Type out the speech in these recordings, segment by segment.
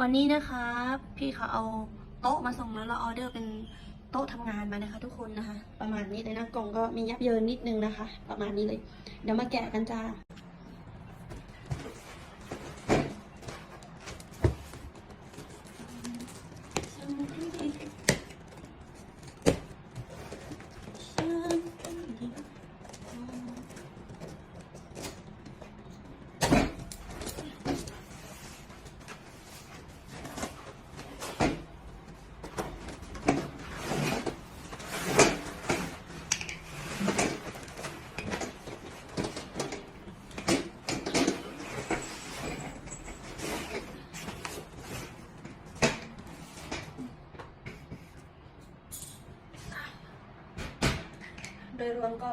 วันนี้นะคะพี่เขาเอาโต๊ะมาส่งแล้วเราออเดอร์เป็นโต๊ะทำงานมานะคะ ทุกคนนะคะ ประมาณนี้เลยนะกล่องก็มียับเยินนิดนึงนะคะ ประมาณนี้เลย เดี๋ยวมาแกะกันจ้า โดยรวมก็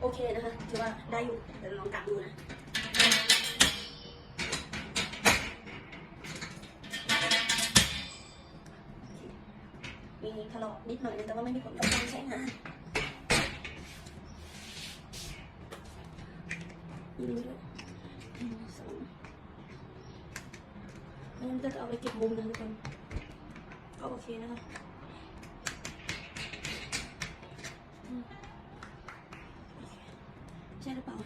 โอเคนะคะ ถือว่าได้อยู่ เดี๋ยวลองกลับดูนะมีถลอกนิดหน่อยนึงแต่ว่าไม่มีผลต่อการใช้งานมีนี้ด้วยหนึ่งสองอันนี้จะเอาไปเก็บมุมนะทุกคนก็โอเคนะคะ ช่หรือเปล่า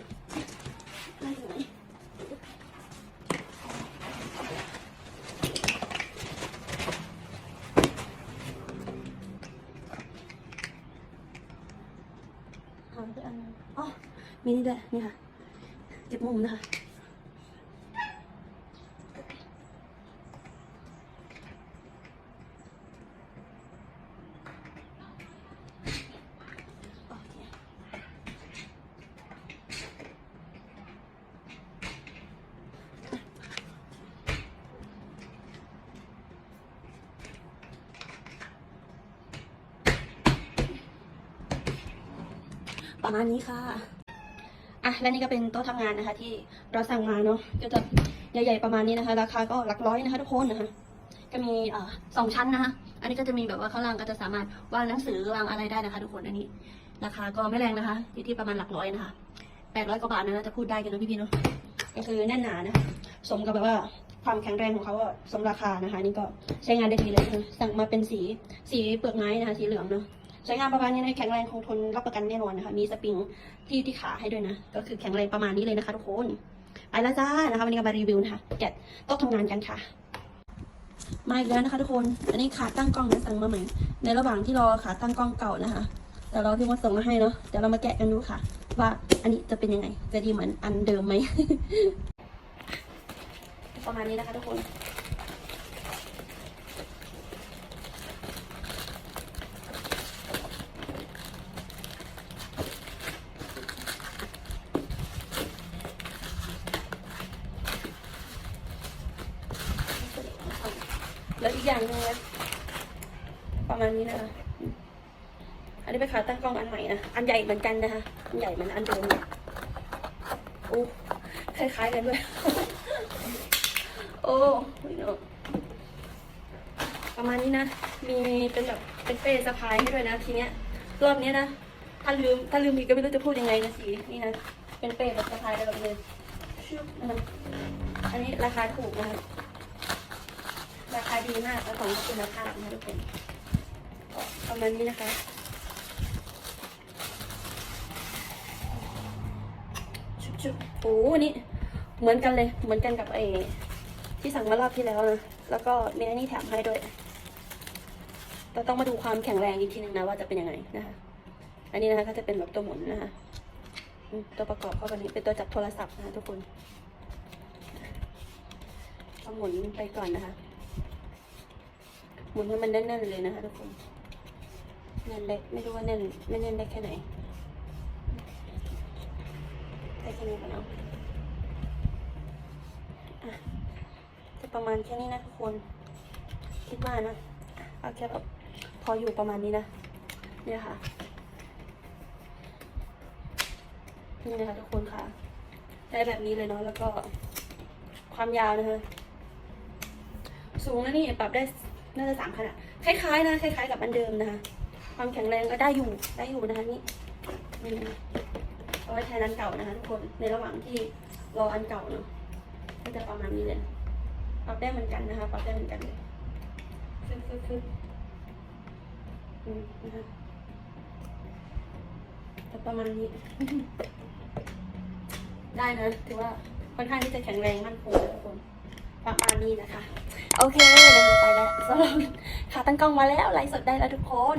อะไรอยู่ไหนหายไปอันนึงอ๋อมีนี่ด้วยนี่ค่ะเก็บมุมนะคะ โอเค ประมาณนี้ค่ะอะและนี่ก็เป็นโต๊ะทำงานนะคะ ที่เราสั่งมาเนาะก็จะใหญ่ๆประมาณนี้นะคะ ราคาก็หลักร้อยนะคะทุกคนนะคะก็มีอสองชั้นนะคะ อันนี้ก็จะมีแบบว่าข้างล่างก็จะสามารถวางหนังสือวางอะไรได้นะคะ ทุกคนอันนี้ ราคาก็ไม่แรงนะคะอยู่ที่ประมาณหลักร้อยนะคะแปดร้อยกว่าบาทนะจะพูดได้กันนะพี่ๆเนาะก็คือแน่นหนานะะสมกับแบบว่าความแข็งแรงของเขาสมราคานะคะ นี่ก็ใช้งานได้ดีเลยนะสั่งมาเป็นสีสีเปลือกไม้นะคะ สีเหลืองเนาะ ใช้งานประมาณนี้นะแข็งแรงคงทนรับประกันแน่นอนนะคะ มีสปริงที่ที่ขาให้ด้วยนะ ก็คือแข็งแรงประมาณนี้เลยนะคะทุกคน ไปแล้วจ้านะคะวันนี้ก็มารีวิวนะคะแกะโต๊ะทำงานกันค่ะ มาอีกแล้วนะคะ ทุกคน อันนี้ขาตั้งกล้องนะสั่งมาใหม่ ในระหว่างที่รอขาตั้งกล้องเก่านะคะแต่เราพี่มดส่งมาให้เนาะเดี๋ยวเรามาแกะกันดูค่ะ ว่าอันนี้จะเป็นยังไง จะดีเหมือนอันเดิมไหมประมาณนี้นะคะทุกคน แล้วอีกอย่างหนึงนะประมาณนี้นะคะ อันนี้เป็นขาตั้งกล้องอันใหม่นะ อันใหญ่เหมือนกันนะคะ อันใหญ่เหมือนอันเดิมเลยโอ้คล้ายๆกันด้วย โอ้ยเนอะประมาณนี้นะ มีเป็นแบบเป็นเป้สะพายให้ด้วยนะทีเนี้ย รอบเนี้ยนะ ถ้าลืมถ้าลืมอีกก็ไม่รู้จะพูดยังไงนะสีนี่นะ เป็นเป้แบบสะพายแบบเลยชึบนะอันนี้ราคาถูกนะคะ ราคาดีมากแล้วของก็คุณภาพนะทุกคนประมาณนี้นะคะชุบชุบโอ้อันนี่เหมือนกันเลย เหมือนกันกับไอ้ที่สั่งมารอบที่แล้วนะ แล้วก็มีอันนี้แถมให้ด้วยเราต้องมาดูความแข็งแรงอีกทีหนึ่งนะว่าจะเป็นยังไงนะคะ อันนี้นะคะก็จะเป็นแบบตัวหมุนนะคะตัวประกอบเข้าไปนี้เป็นตัวจับโทรศัพท์นะคะทุกคนหมุนไปก่อนนะคะ หมุนให้มันแน่นๆเลยนะคะทุกคนแน่นเล็กไม่รู้ว่าแน่นไม่แน่นได้แค่ไหนได้แค่นี้ก่อนเอาอะจะประมาณแค่นี้นะทุกคน คิดว่านะอะเอาแค่แบบพออยู่ประมาณนี้นะเนี่ยค่ะนี่นะคะทุกคนค่ะ ได้แบบนี้เลยเนาะแล้วก็ความยาวนะคะสูงนะนี่ปรับได้ น่าจะสามขนาดคล้ายๆนะคล้ายๆ กับอันเดิมนะคะ ความแข็งแรงก็ได้อยู่ได้อยู่นะคะนี่นี่นะเอาไว้แทนอันเก่านะคะทุกคนในระหว่างที่รออันเก่าเนาะก็จะประมาณนี้เลยรับได้เหมือนกันนะคะปรับได้เหมือนกันเลยฟึดฟึดฟึดอืมนะคะแต่ประมาณนี้ ได้นะถือว่าค่อนข้างที่จะแข็งแรงมั่นคงทุกคน ประมาณนี้นะคะ โอเคนะคะไปแล้วสำหรับขาตั้งกล้องมาแล้วไลฟ์สดได้แล้วทุกคน